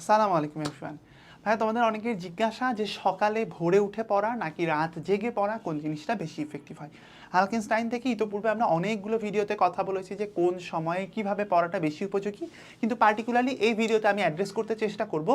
আসসালামু আলাইকুম ইরফান ভাই, তোমাদের অনেকের জিজ্ঞাসা যে সকালে ভোরে উঠে পড়া নাকি রাত জেগে পড়া কোন জিনিসটা বেশি ইফেক্টিভ হয়? হালকিনস্টাইন থেকে ইতোপূর্বে আমরা অনেকগুলো ভিডিওতে কথা বলেছি যে কোন সময়ে কীভাবে পড়াটা বেশি উপযোগী। কিন্তু পার্টিকুলারলি এই ভিডিওতে আমি অ্যাড্রেস করতে চেষ্টা করব,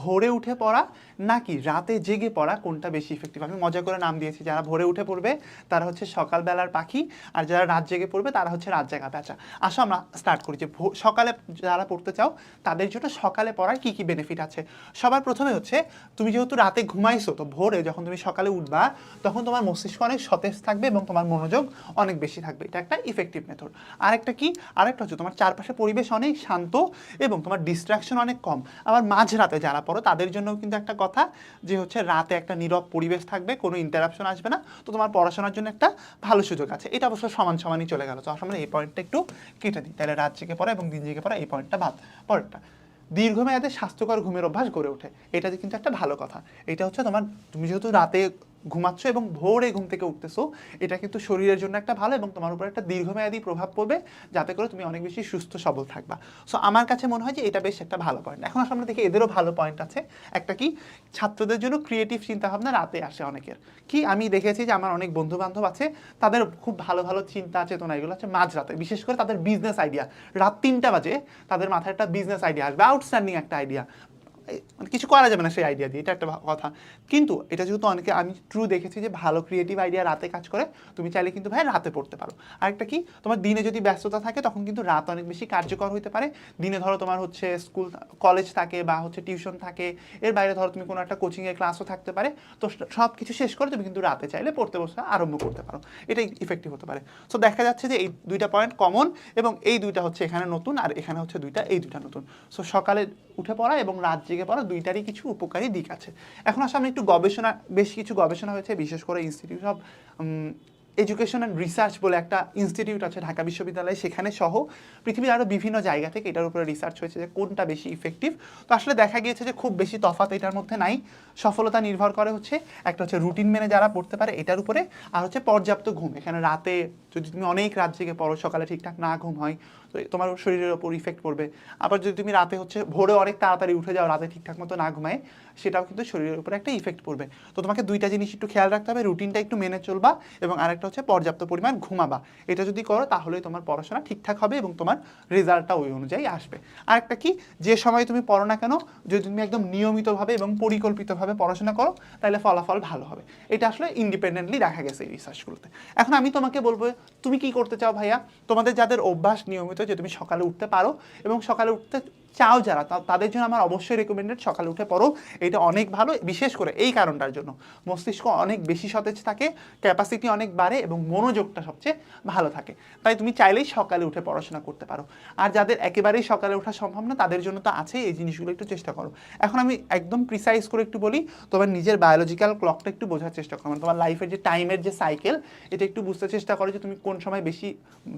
ভোরে উঠে পড়া নাকি রাতে জেগে পড়া কোনটা বেশি ইফেক্টিভ আমি মজা করে নাম দিয়েছি, যারা ভোরে উঠে পড়বে তারা হচ্ছে সকালবেলার পাখি আর যারা রাত জেগে পড়বে তারা হচ্ছে রাত জাগা পেঁচা আসো আমরা স্টার্ট করি যে সকালে যারা পড়তে চাও তাদের জন্য সকালে পড়ার কি কি বেনিফিট আছে? সবার প্রথমে হচ্ছে তুমি যেহেতু রাতে ঘুমাইছো, তো ভোরে যখন তুমি সকালে উঠবা তখন তোমার মস্তিষ্ক অনেক সতেজ থাকবে এবং তোমার মনোযোগ অনেক বেশি থাকবে। এটা একটা ইফেক্টিভ মেথড আরেকটা কি? আরেকটা হচ্ছে তোমার চারপাশে পরিবেশ অনেক শান্ত এবং তোমার ডিস্ট্রাকশন অনেক কম। আবার মাঝরাতে যারা পড়ো, তাদের জন্য কিন্তু একটা কথা যে হচ্ছে রাতে একটা নীরব পরিবেশ থাকবে, কোনো ইন্টারাপশন আসবে না। তো তোমার পড়াশোনার জন্য একটা ভালো সুযোগ আছে। এটা অবশ্য সমান সমানই চলে গেল। তো আমরা এই পয়েন্টটা একটু কেটে দিই তাহলে রাত জেগে পড়া এবং দিন জেগে পড়া এই পয়েন্টটা বাদ পরেরটা। দীর্ঘমেয়াদে স্বাস্থ্যকর ঘুমের অভ্যাস গড়ে ওঠে। এটা কিন্তু একটা ভালো কথা। এটা হচ্ছে তোমার তুমি যেহেতু রাতে ঘুমাচ্ছ এবং ভোরে ঘুম থেকে উঠতেছো, এটা কিন্তু শরীরের জন্য একটা ভালো এবং তোমার উপর একটা দীর্ঘমেয়াদী প্রভাব পড়বে, যাতে করে তুমি অনেক বেশি সুস্থ, সবল থাকবা। সো আমার কাছে মনে হয় যে এটা বেশ একটা ভালো পয়েন্ট এখন আসলে আমরা দেখি এদেরও ভালো পয়েন্ট আছে। একটা কি? ছাত্রদের জন্য ক্রিয়েটিভ চিন্তাভাবনা রাতে আসে অনেকের। কি? আমি দেখেছি যে আমার অনেক বন্ধু বান্ধব আছে, তাদের খুব ভালো ভালো চিন্তা, চেতনা এগুলো আছে মাঝরাতে। বিশেষ করে তাদের বিজনেস আইডিয়া রাত তিনটা বাজে, তাদের মাথায় একটা বিজনেস আইডিয়া আসবে আউটস্ট্যান্ডিং একটা আইডিয়া মানে কিছু করা যাবে না সেই আইডিয়া দিয়ে, এটা একটা কথা। কিন্তু এটা যেহেতু অনেকে, আমি ট্রু দেখেছি যে ভালো ক্রিয়েটিভ আইডিয়া রাতে কাজ করে, তুমি চাইলে কিন্তু ভাই রাতে পড়তে পারো। আরেকটা কি, তোমার দিনে যদি ব্যস্ততা থাকে, তখন কিন্তু রাত অনেক বেশি কার্যকর হতে পারে। দিনে ধরো তোমার হচ্ছে স্কুল কলেজ থাকে বা হচ্ছে টিউশন থাকে, এর বাইরে ধরো তুমি কোনো একটা কোচিংয়ের ক্লাসও থাকতে পারে। তো সব কিছু শেষ করে তুমি কিন্তু রাতে চাইলে পড়তে বসে আরম্ভ করতে পারো। এটাই ইফেক্টিভ হতে পারে। সো দেখা যাচ্ছে যে এই দুইটা পয়েন্ট কমন এবং এই দুইটা হচ্ছে এখানে নতুন, আর এখানে হচ্ছে দুইটা, এই দুইটা নতুন। সো সকালে উঠে পড়া এবং রাত জেগে পড়া দুইটারই কিছু উপকারী দিক আছে। এখন আসলে আমি একটু গবেষণা, বেশ কিছু গবেষণা হয়েছে, বিশেষ করে institute of education and research বলে একটা ইনস্টিটিউট আছে ঢাকা বিশ্ববিদ্যালয়ে। সেখানে সহ পৃথিবীর আরও বিভিন্ন জায়গা থেকে এটার উপরে রিসার্চ হয়েছে যে কোনটা বেশি ইফেক্টিভ তো আসলে দেখা গিয়েছে যে খুব বেশি তফাৎ এটার মধ্যে নাই। সফলতা নির্ভর করে হচ্ছে একটা হচ্ছে রুটিন মেনে যারা পড়তে পারে এটার উপরে। আর হচ্ছে পর্যাপ্ত ঘুম। এখানে রাতে যদি তুমি অনেক রাত জেগে পড়ো, সকালে ঠিকঠাক না ঘুম হয় তো তোমার শরীরের ওপর ইফেক্ট পড়বে। আবার যদি তুমি রাতে হচ্ছে ভোরে অনেক তাড়াতাড়ি উঠে যাও, রাতে ঠিকঠাক মতো না ঘুমায়, সেটাও কিন্তু শরীরের উপর একটা ইফেক্ট পড়বে। তো তোমাকে দুইটা জিনিস একটু খেয়াল রাখতে হবে রুটিনটা একটু মেনে চলবা এবং আরেকটা হচ্ছে পর্যাপ্ত পরিমাণ ঘুমাবা। এটা যদি করো, তাহলেই তোমার পড়াশোনা ঠিকঠাক হবে এবং তোমার রেজাল্টটা ওই অনুযায়ী আসবে। আরেকটা কি, যে সময় তুমি পড়ো না কেন, যদি তুমি একদম নিয়মিতভাবে এবং পরিকল্পিতভাবে পড়াশোনা করো, তাহলে ফলাফল ভালো হবে। এটা আসলে ইন্ডিপেন্ডেন্টলি দেখা গেছে এই রিসার্চগুলোতে এখন আমি তোমাকে বলব, তুমি কি করতে চাও ভাইয়া? তোমাদের যাদের অভ্যাস নিয়মিত যে তুমি সকালে উঠতে পারো এবং সকালে উঠতে চাও যারা তাদের জন্য আমার অবশ্যই রেকমেন্ডেড সকালে উঠে পড়ো। এটা অনেক ভালো, বিশেষ করে এই কারণটার জন্য। মস্তিষ্ক অনেক বেশি সতেজ থাকে ক্যাপাসিটি অনেক বাড়ে এবং মনোযোগটা সবচেয়ে ভালো থাকে। তাই তুমি চাইলেই সকালে উঠে পড়াশোনা করতে পারো। আর যাদের একেবারেই সকালে ওঠা সম্ভব না, তাদের জন্য তো আছে এই জিনিসগুলো একটু চেষ্টা করো। এখন আমি একদম প্রিসাইজ করে একটু বলি, তোমার নিজের বায়োলজিক্যাল ক্লকটা একটু বোঝার চেষ্টা করো। মানে তোমার লাইফের যে টাইমের যে সাইকেল এটা একটু বুঝতে চেষ্টা করো যে তুমি কোন সময় বেশি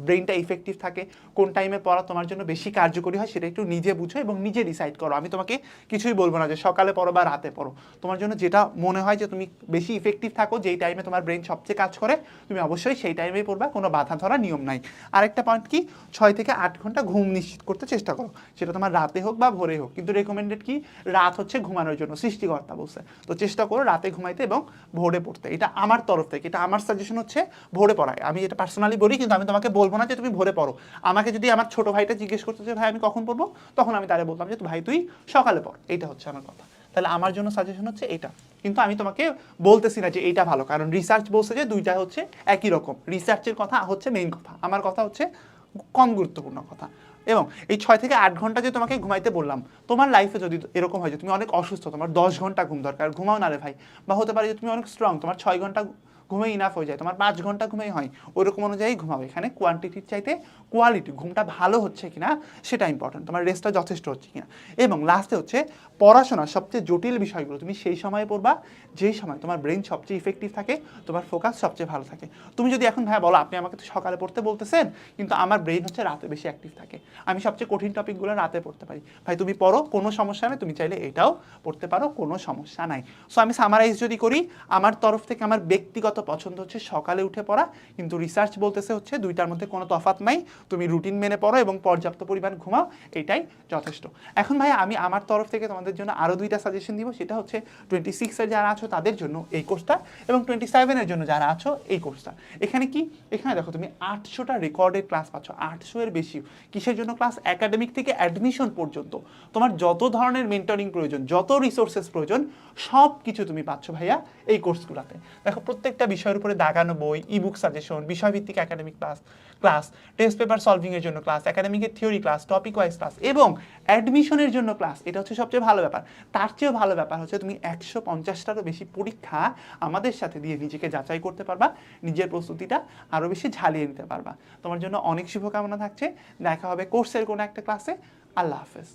ব্রেনটা ইফেক্টিভ থাকে, কোন টাইমে পড়া তোমার জন্য বেশি কার্যকরী হয়, সেটা একটু নিজে বুঝো এবং নিজে ডিসাইড করো। আমি তোমাকে কিছুই বলব না যে সকালে পড়ো বা রাতে পড়ো। তোমার জন্য যেটা মনে হয় যে তুমি বেশি ইফেক্টিভ থাকো, যেই টাইমে তোমার ব্রেন সবচেয়ে কাজ করে, তুমি অবশ্যই সেই টাইমেই পড়বা, কোনো বাধা ধরা নিয়ম নাই। আরেকটা পয়েন্ট কি? ছয় থেকে আট ঘণ্টা ঘুম নিশ্চিত করতে চেষ্টা করো। সেটা তোমার রাতে হোক বা ভোরে হোক। কিন্তু রেকমেন্ডেড কি? রাত হচ্ছে ঘুমানোর জন্য, সৃষ্টিকর্তা বলছে। তো চেষ্টা করো রাতে ঘুমাইতে এবং ভোরে পড়তে। এটা আমার তরফ থেকে, এটা আমার সাজেশন হচ্ছে ভোরে পড়ায়। আমি এটা পার্সোনালি বলি, কিন্তু আমি তোমাকে বলব না যে তুমি ভোরে পড়ো। আমাকে যদি আমার ছোট ভাইটা জিজ্ঞেস করতে যে, ভাই, আমি কখন পড়ব? তখন আমি তারে বলতাম যে ভাই, তুই সকালে পড়, এইটা হচ্ছে আমার কথা। তাহলে আমার জন্য সাজেশন হচ্ছে এটা কিন্তু আমি তোমাকে বলতেছি না যে, এইটা ভালো। কারণ রিসার্চ বলছে যে, দুইটা হচ্ছে একই রকম। রিসার্চের কথা হচ্ছে মেইন কথা। আমার কথা হচ্ছে কম গুরুত্বপূর্ণ কথা। এবং এই ছয় থেকে আট ঘণ্টা যে তোমাকে ঘুমাইতে বললাম, তোমার লাইফে যদি এরকম হয় যে, তুমি অনেক অসুস্থ, তোমার দশ ঘণ্টা ঘুম দরকার, ঘুমাও না রে ভাই। বা হতে পারে যে, তুমি অনেক স্ট্রং তোমার ছয় ঘণ্টা ঘুমে ইনাফ হয়ে যায়। তোমার পাঁচ ঘণ্টা ঘুমেই হয়। ওরকম অনুযায়ী ঘুমাবে এখানে কোয়ান্টিটির চাইতে কোয়ালিটি ঘুমটা ভালো হচ্ছে কিনা, সেটা ইম্পর্টেন্ট তোমার রেস্টটা যথেষ্ট হচ্ছে কিনা। এবং লাস্টে হচ্ছে পড়াশোনা সবচেয়ে জটিল বিষয়গুলো। তুমি সেই সময় পড়বা, যেই সময় তোমার ব্রেন সবচেয়ে ইফেক্টিভ থাকে, তোমার ফোকাস সবচেয়ে ভালো থাকে। তুমি যদি এখন ভাই বলো, আপনি আমাকে তো সকালে পড়তে বলতেছেন, কিন্তু আমার ব্রেন হচ্ছে রাতে বেশি অ্যাক্টিভ থাকে। আমি সবচেয়ে কঠিন টপিকগুলো রাতে পড়তে পারি। ভাই, তুমি পড়ো, কোনো সমস্যা নেই। তুমি চাইলে এটাও পড়তে পারো, কোনো সমস্যা নাই। সো আমি সামারাইজ যদি করি, আমার তরফ থেকে, আমার ব্যক্তিগত পছন্দ হচ্ছে সকালে উঠে পড়া, কিন্তু রিসার্চ বলতেছে হচ্ছে দুইটার মধ্যে কোনো তফাৎ নাই, তুমি রুটিন মেনে পড়ো এবং পর্যাপ্ত পরিমাণ ঘুমাও, এটাই যথেষ্ট। এখন ভাই আমি আমার তরফ থেকে তোমাদের জন্য আরও দুইটা সাজেশন দিব, সেটা হচ্ছে টোয়েন্টি সিক্সের যারা আছো তাদের জন্য এই কোর্সটা এবং টোয়েন্টি সেভেনের জন্য যারা আছো এই কোর্সটা এখানে কি? এখানে দেখো তুমি আটশোটা রেকর্ডের ক্লাস পাচ্ছ, আটশো এর বেশি। কিসের জন্য ক্লাস একাডেমিক থেকে অ্যাডমিশন পর্যন্ত। তোমার যত ধরনের মেন্টরিং প্রয়োজন, যত রিসোর্সেস প্রয়োজন সব কিছু তুমি পাচ্ছ ভাইয়া এই কোর্সগুলোতে দেখো প্রত্যেকটা বিষয়ের উপরে দাগানো বই ইবুক সাজেশন বিষয়ভিত্তিক academic class class test paper সলভিংয়ের জন্য class একাডেমিকের theory class topic wise class এবং অ্যাডমিশনের জন্য ক্লাস এটা হচ্ছে সবচেয়ে ভালো ব্যাপার। তার চেয়েও ভালো ব্যাপার হচ্ছে তুমি একশো পঞ্চাশটারও বেশি পরীক্ষা আমাদের সাথে দিয়ে নিজেকে যাচাই করতে পারবা, নিজের প্রস্তুতিটা আরও বেশি ঝালিয়ে নিতে পারবা। তোমার জন্য অনেক শুভকামনা থাকছে। দেখা হবে কোর্সের কোনো একটা ক্লাসে আল্লাহ হাফেজ।